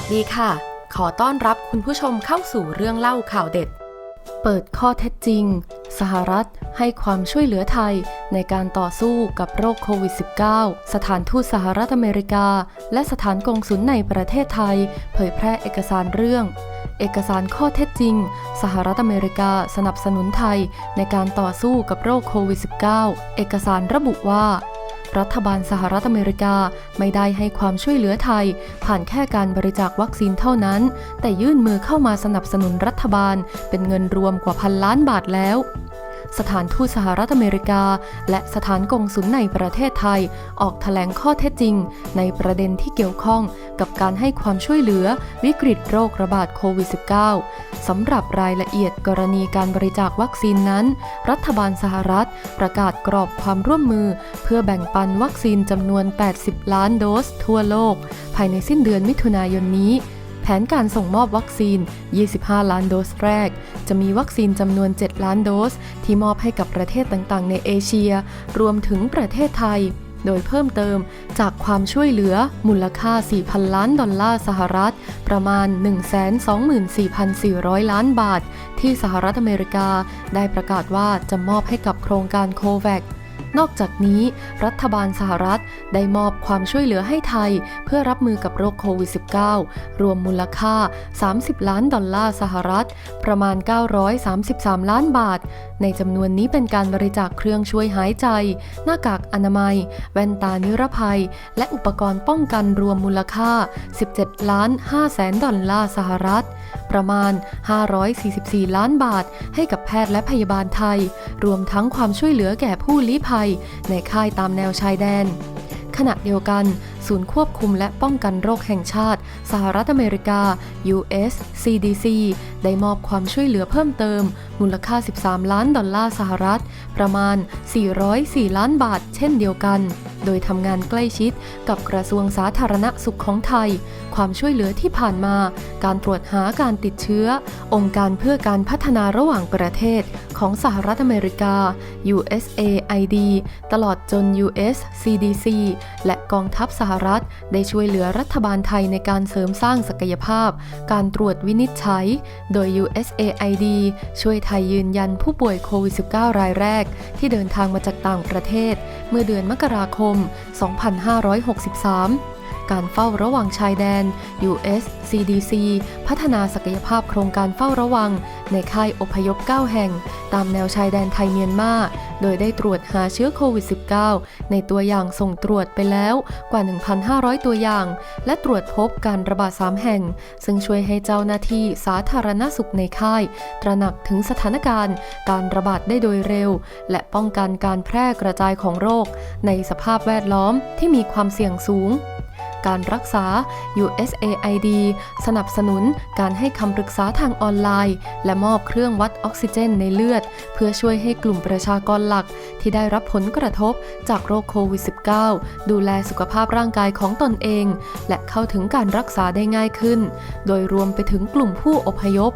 วัสดีค่ะ ขอต้อนรับคุณผู้ชมเข้าสู่เรื่องเล่าข่าวเด็ด เปิดข้อเท็จจริง สหรัฐให้ความช่วยเหลือไทยในการต่อสู้กับโรคโควิด -19 สถานทูตสหรัฐอเมริกา และสถานกงสุลในประเทศไทย เผยแพร่เอกสารเรื่อง เอกสารข้อเท็จจริง สหรัฐอเมริกาสนับสนุนไทยในการต่อสู้กับโรคโควิด -19 เอกสารระบุว่า รัฐบาลสหรัฐอเมริกาไม่ได้ให้ความช่วยเหลือไทย ผ่านแค่การบริจาควัคซีนเท่านั้น แต่ยื่นมือเข้ามาสนับสนุนรัฐบาล เป็นเงินรวมกว่าพันล้านบาทแล้ว สถานทูตสหรัฐอเมริกา และสถานกงสุลในประเทศไทย ออกแถลงข้อเท็จจริง ในประเด็นที่เกี่ยวข้องกับการให้ความช่วยเหลือวิกฤตโรคระบาดโควิด -19 สำหรับรายละเอียดกรณีการบริจาควัคซีนนั้น รัฐบาลสหรัฐประกาศกรอบความร่วมมือ เพื่อแบ่งปันวัคซีนจำนวน 80 ล้านโดส ทั่วโลก ภายในสิ้นเดือนมิถุนายนนี้ แผนการส่งมอบวัคซีน 25 ล้านโดสแรก จะมีวัคซีนจำนวน 7 ล้านโดส ที่มอบให้กับประเทศต่างๆ ในเอเชีย รวมถึงประเทศไทย โดยเพิ่มเติมจากความช่วยเหลือมูลค่า 4,000 ล้านดอลลาร์สหรัฐ ประมาณ 124,400 ล้านบาท ที่สหรัฐอเมริกา ได้ประกาศว่าจะมอบให้กับโครงการโควัค นอกจากนี้ รัฐบาลสหรัฐได้มอบความช่วยเหลือให้ไทย เพื่อรับมือกับโรคโควิด -19 รวมมูลค่า 30 ล้านดอลลาร์สหรัฐ ประมาณ 933 ล้านบาท ในจำนวนนี้เป็นการบริจาคเครื่องช่วยหายใจ หน้ากากอนามัย แว่นตานิรภัย และอุปกรณ์ป้องกันรวมมูลค่า 17 ล้าน5แสนดอลลาร์สหรัฐ ประมาณ 544 ล้านบาท ให้กับแพทย์และพยาบาลไทย รวมทั้งความช่วยเหลือแก่ผู้ลี้ภัยย ในค่ายตามแนวชายแดน ขณะเดียวกัน ศูนย์ควบคุมและป้องกันโรคแห่งชาติ สหรัฐอเมริกา US CDC ได้มอบความช่วยเหลือเพิ่มเติม มูลค่า 13 ล้านดอลลาร์สหรัฐ ประมาณ 404 ล้านบาทเช่นเดียวกัน โดยทำงานใกล้ชิดกับกระทรวงสาธารณสุขของไทย ความช่วยเหลือที่ผ่านมา การตรวจหาการติดเชื้อ องค์การเพื่อการพัฒนาระหว่างประเทศของสหรัฐอเมริกา USAID ตลอดจน US CDC และกองทัพสหรัฐ ได้ช่วยเหลือรัฐบาลไทยในการเสริมสร้างศักยภาพ การตรวจวินิจฉัยโดย USAID ช่วยไทยยืนยันผู้ป่วยโควิด -19 รายแรก ที่เดินทางมาจากต่างประเทศ เมื่อเดือนมกราคม 2563 การเฝ้าระวังชายแดน US CDC พัฒนาศักยภาพโครงการเฝ้าระวัง ในค่ายอพยพ 9 แห่ง ตามแนวชายแดนไทยเมียนมา โดยได้ตรวจหาเชื้อโควิด -19 ในตัวอย่างส่งตรวจไปแล้วกว่า 1,500 ตัวอย่าง และตรวจพบการระบาด 3 แห่ง ซึ่งช่วยให้เจ้าหน้าที่สาธารณสุขในค่าย ตระหนักถึงสถานการณ์ การระบาดได้โดยเร็ว และป้องกันการแพร่กระจายของโรค ในสภาพแวดล้อมที่มีความเสี่ยงสูง การรักษา USAID สนับสนุนการให้คำปรึกษาทางออนไลน์ และมอบเครื่องวัดออกซิเจนในเลือด เพื่อช่วยให้กลุ่มประชากรหลัก ที่ได้รับผลกระทบจากโรคโควิด -19 ดูแลสุขภาพร่างกายของตนเอง และเข้าถึงการรักษาได้ง่ายขึ้น โดยรวมไปถึงกลุ่มผู้อพยพ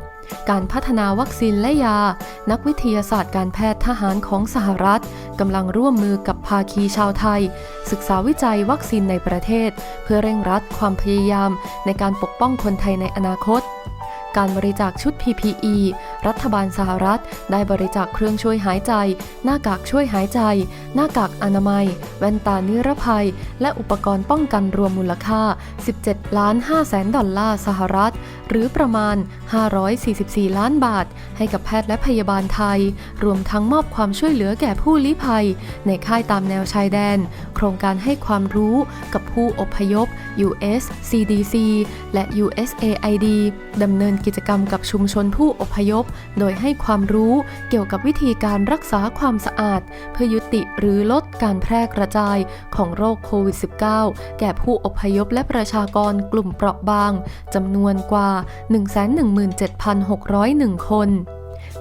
การพัฒนาวัคซีนและยา นักวิทยาศาสตร์การแพทย์ทหารของสหรัฐกำลังร่วมมือกับภาคีชาวไทย ศึกษาวิจัยวัคซีนในประเทศ เพื่อเร่งรัดความพยายามในการปกป้องคนไทยในอนาคต การบริจาคชุด PPE รัฐบาลสหรัฐ ได้บริจาคเครื่องช่วยหายใจ หน้ากากช่วยหายใจ หน้ากากอนามัย แว่นตานิรภัย และอุปกรณ์ป้องกันรวมมูลค่า 17 ล้าน5แสนดอลลาร์สหรัฐ หรือประมาณ 544 ล้านบาท ให้กับแพทย์และพยาบาลไทย รวมทั้งมอบความช่วยเหลือแก่ผู้ลี้ภัย ในค่ายตามแนวชายแดน โครงการให้ความรู้กับผู้อพยพ US CDC และ USAID ดำเนินกิจกรรมกับชุมชนผู้อพยพโดยให้ความรู้เกี่ยวกับวิธีการรักษาความสะอาด เพื่อยุติหรือลดการแพร่กระจายของโรคโควิด -19 แก่ผู้อพยพและประชากรกลุ่มเปราะบางจำนวนกว่า 117,601 คน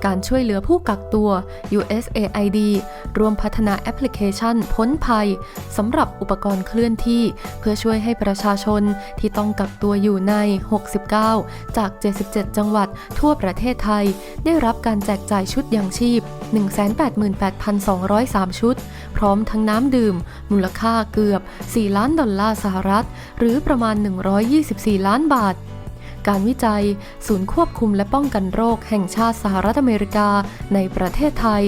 การช่วยเหลือผู้กักตัว USAID ร่วมพัฒนาแอปพลิเคชันพ้นภัยสำหรับอุปกรณ์เคลื่อนที่ เพื่อช่วยให้ประชาชนที่ต้องกักตัวอยู่ใน 69 จาก 77 จังหวัดทั่วประเทศไทย ได้รับการแจกจ่ายชุดยังชีพ 188,203 ชุด พร้อมทั้งน้ำดื่ม มูลค่าเกือบ 4 ล้านดอลลาร์สหรัฐ หรือประมาณ 124 ล้านบาท การวิจัย ศูนย์ควบคุมและป้องกันโรคแห่งชาติสหรัฐอเมริกา ในประเทศไทย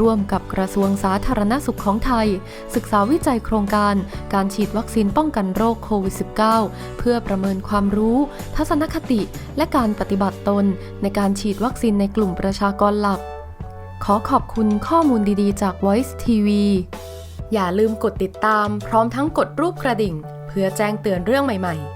ร่วมกับกระทรวงสาธารณสุขของไทย ศึกษาวิจัยโครงการ การฉีดวัคซีนป้องกันโรคโควิด -19 เพื่อประเมินความรู้ ทัศนคติ และการปฏิบัติตน ในการฉีดวัคซีนในกลุ่มประชากรหลัก ขอขอบคุณข้อมูลดีๆ จาก Voice TV อย่าลืมกดติดตามพร้อมทั้งกดรูปกระดิ่ง เพื่อแจ้งเตือนเรื่องใหม่ ๆ